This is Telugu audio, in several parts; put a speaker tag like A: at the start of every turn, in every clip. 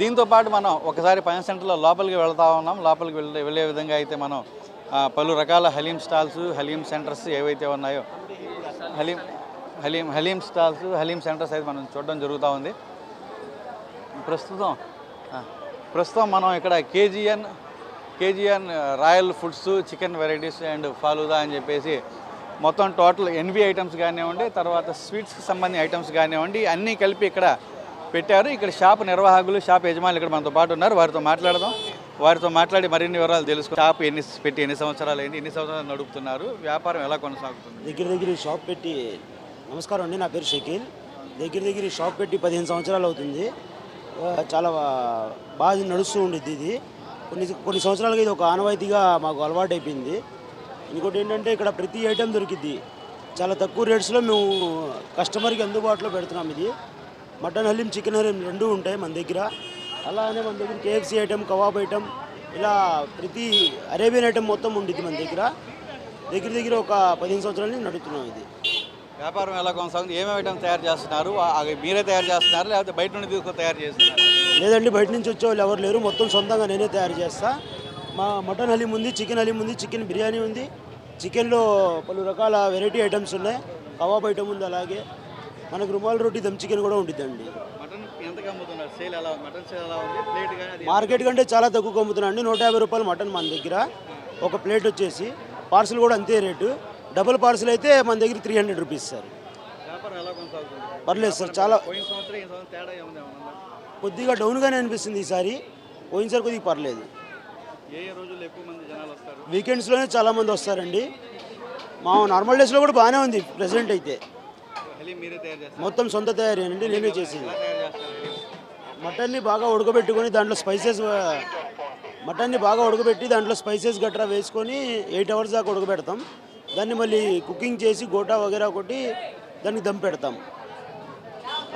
A: దీంతో పాటు మనం ఒకసారి పైన సెంటర్లో లోపలికి వెళ్తా ఉన్నాం. లోపలికి వెళ్ళే వెళ్ళే విధంగా అయితే మనం పలు రకాల హలీం స్టాల్స్ హలీం సెంటర్స్ ఏవైతే ఉన్నాయో హలీం హలీం హలీం స్టాల్స్ హలీం సెంటర్స్ అయితే మనం చూడడం జరుగుతూ ఉంది. ప్రస్తుతం ప్రస్తుతం మనం ఇక్కడ KGN KGN royal foods chicken varieties and falooda అని చెప్పేసి మొత్తం టోటల్ ఎన్వి ఐటమ్స్ కానివ్వండి తర్వాత స్వీట్స్కి సంబంధించిన ఐటమ్స్ కానివ్వండి అన్నీ కలిపి ఇక్కడ పెట్టారు. ఇక్కడ షాప్ నిర్వాహకులు షాప్ యజమానులు ఇక్కడ మనతో పాటు ఉన్నారు. వారితో మాట్లాడదాం. వారితో మాట్లాడి మరిన్ని వివరాలు తెలుసుకో షాప్ ఎన్ని పెట్టి ఎన్ని సంవత్సరాలు అయింది ఎన్ని సంవత్సరాలు నడుపుతున్నారు వ్యాపారం ఎలా కొనసాగుతుంది?
B: దగ్గర దగ్గర షాప్ పెట్టి నమస్కారం అండి నా పేరు షకీల్. దగ్గర దగ్గర ఈ షాప్ పెట్టి పదిహేను సంవత్సరాలు అవుతుంది. చాలా బాధ బాగా నడుస్తూ ఉండిద్ది ఇది. కొన్ని కొన్ని సంవత్సరాలుగా ఇది ఒక ఆనవాయితీగా మాకు అలవాటు అయిపోయింది ఇంకోటి ఏంటంటే ఇక్కడ ప్రతి ఐటెం దొరికిద్ది. చాలా తక్కువ రేట్స్లో మేము కస్టమర్కి అందుబాటులో పెడుతున్నాం ఇది. మటన్ హలీం చికెన్ హలీం రెండూ ఉంటాయి మన దగ్గర. అలానే మన దగ్గర కేఎఫ్సీ ఐటెం కబాబ్ ఐటెం ఇలా ప్రతి అరేబియన్ ఐటెం మొత్తం ఉండిద్ది మన దగ్గర. దగ్గర దగ్గర ఒక పదిహేను సంవత్సరాల నుంచి నడుపుతున్నాం ఇది.
A: వ్యాపారం ఎలా కొనసాగుతుంది? ఏమేమి ఐటమ్స్ తయారు చేస్తున్నారు? మీరే తయారు చేస్తున్నారు? లేకపోతే బయట నుండి తీసుకొని తయారు చేస్తున్నారు?
B: లేదండి బయట నుంచి వచ్చే వాళ్ళు ఎవరు లేరు. మొత్తం సొంతంగా నేనే తయారు చేస్తా. మా మటన్ హలీం ఉంది చికెన్ హలీం ఉంది చికెన్ బిర్యానీ ఉంది. చికెన్లో పలు రకాల వెరైటీ ఐటమ్స్ ఉన్నాయి. కబాబ్ ఐటమ్ ఉంది అలాగే. మనకు రుమాల్ రోటీ దమ్ చికెన్ కూడా
A: అది
B: మార్కెట్ కంటే చాలా తక్కువ అమ్ముతున్నాం అండి. నూట యాభై రూపాయలు మటన్ మన దగ్గర. ఒక ప్లేట్ వచ్చేసి పార్సిల్ కూడా అంతే రేటు. డబుల్ పార్సిల్ అయితే మన దగ్గర త్రీ హండ్రెడ్ రూపీస్ సార్. పర్లేదు సార్ చాలా కొద్దిగా డౌన్గానే అనిపిస్తుంది ఈసారి. పోయినసారి కొద్దిగా పర్లేదు. వీకెండ్స్లోనే చాలామంది వస్తారండి. మా నార్మల్ డేస్లో కూడా బాగానే ఉంది ప్రెసెంట్ అయితే
A: హలీం మీరే తయారు చేస్తారు
B: మొత్తం సొంత తయారీ అండి నేనే చేసేది. మటన్ని బాగా ఉడకబెట్టుకొని దాంట్లో స్పైసెస్ మటన్ని బాగా ఉడకబెట్టి దాంట్లో స్పైసెస్ గట్రా వేసుకొని ఎయిట్ అవర్స్ దాకా ఉడకబెడతాం. దాన్ని మళ్ళీ కుకింగ్ చేసి గోటా వగేరా కొట్టి దానికి దమ్ పెడతాం.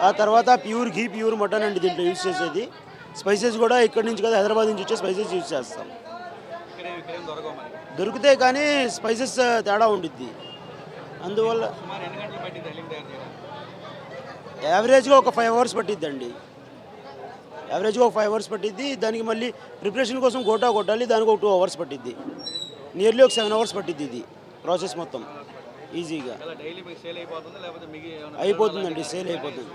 B: ఆ తర్వాత ప్యూర్ ఘీ ప్యూర్ మటన్ అండి దీంట్లో యూజ్ చేసేది. స్పైసెస్ కూడా ఇక్కడి నుంచి కదా హైదరాబాద్ నుంచి వచ్చే స్పైసెస్ యూజ్ చేస్తాం. దొరికితే కానీ స్పైసెస్ తేడా ఉండిద్ది. అందువల్ల యావరేజ్గా ఒక ఫైవ్ అవర్స్ పట్టిద్దండి. యావరేజ్గా ఒక ఫైవ్ అవర్స్ పట్టిద్ది దానికి మళ్ళీ ప్రిపరేషన్ కోసం గోటా కొట్టాలి దానికి ఒక టూ అవర్స్ పట్టిద్ది. నియర్లీ ఒక సెవెన్ అవర్స్ పట్టిద్ది ఇది ప్రాసెస్ మొత్తం. ఈజీగా. అయిపోతుందండి సేల్ అయిపోతుంది.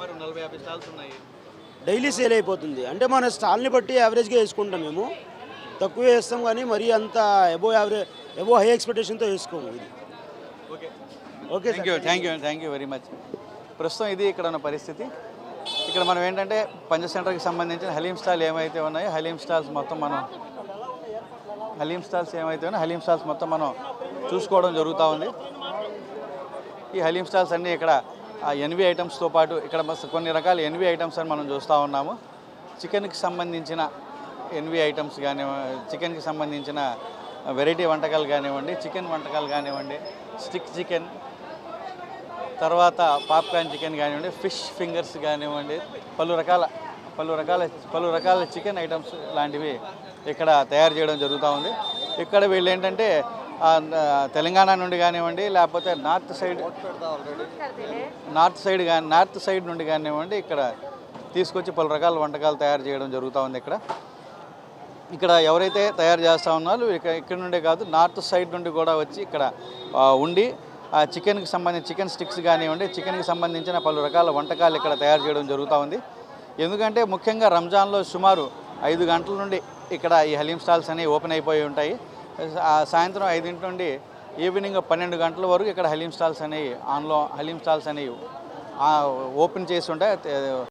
B: డైలీ సేల్ అయిపోతుంది. అంటే మన స్టాల్ని బట్టి యావరేజ్గా వేసుకుంటాం మేము. తక్కువ వేస్తాం కానీ మరీ అంత ఎబో యావరేజ్ ఎబో హై ఎక్స్పెక్టేషన్తో వేసుకోము ఇది.
A: Okay thank you thank you thank you very much ప్రస్తుతం ఇది ఇక్కడ ఉన్న పరిస్థితి. ఇక్కడ మనం ఏంటంటే పంచ సెంటర్కి సంబంధించిన హలీం స్టాల్ ఏమైతే ఉన్నాయో హలీం స్టాల్స్ మొత్తం మనం హలీం స్టాల్స్ ఏమైతే ఉన్నాయో హలీం స్టాల్స్ మొత్తం మనం చూసుకోవడం జరుగుతూ ఉంది. ఈ హలీం స్టాల్స్ అన్నీ ఇక్కడ ఎన్వి ఐటమ్స్తో పాటు ఇక్కడ కొన్ని రకాల ఎన్వి ఐటమ్స్ అని మనం చూస్తూ ఉన్నాము. చికెన్కి సంబంధించిన ఎన్వి ఐటమ్స్ కానీ చికెన్కి సంబంధించిన వెరైటీ వంటకాలు కానివ్వండి చికెన్ వంటకాలు కానివ్వండి స్టిక్ చికెన్ తర్వాత పాప్కార్న్ చికెన్ కానివ్వండి ఫిష్ ఫింగర్స్ కానివ్వండి పలు రకాల పలు రకాల పలు రకాల చికెన్ ఐటమ్స్ లాంటివి ఇక్కడ తయారు చేయడం జరుగుతూ ఉంది. ఇక్కడ వీళ్ళు ఏంటంటే తెలంగాణ నుండి కానివ్వండి లేకపోతే నార్త్ సైడ్ నార్త్ సైడ్ కానీ నార్త్ సైడ్ నుండి కానివ్వండి ఇక్కడ తీసుకొచ్చి పలు రకాల వంటకాలు తయారు చేయడం జరుగుతూ ఉంది ఇక్కడ. ఇక్కడ ఎవరైతే తయారు చేస్తూ ఉన్నారో ఇక్కడ ఇక్కడ నుండే కాదు నార్త్ సైడ్ నుండి కూడా వచ్చి ఇక్కడ ఉండి చికెన్కి సంబంధించి చికెన్ స్టిక్స్ కానివ్వండి చికెన్కి సంబంధించిన పలు రకాల వంటకాలు ఇక్కడ తయారు చేయడం జరుగుతూ ఉంది. ఎందుకంటే ముఖ్యంగా రంజాన్లో సుమారు ఐదు గంటల నుండి ఇక్కడ ఈ హలీం స్టాల్స్ అనేవి ఓపెన్ అయిపోయి ఉంటాయి. ఆ సాయంత్రం ఐదింటి నుండి ఈవినింగ్ పన్నెండు గంటల వరకు ఇక్కడ హలీం స్టాల్స్ అనేవి ఆన్లో హలీం స్టాల్స్ అనేవి ఓపెన్ చేసి ఉంటాయి.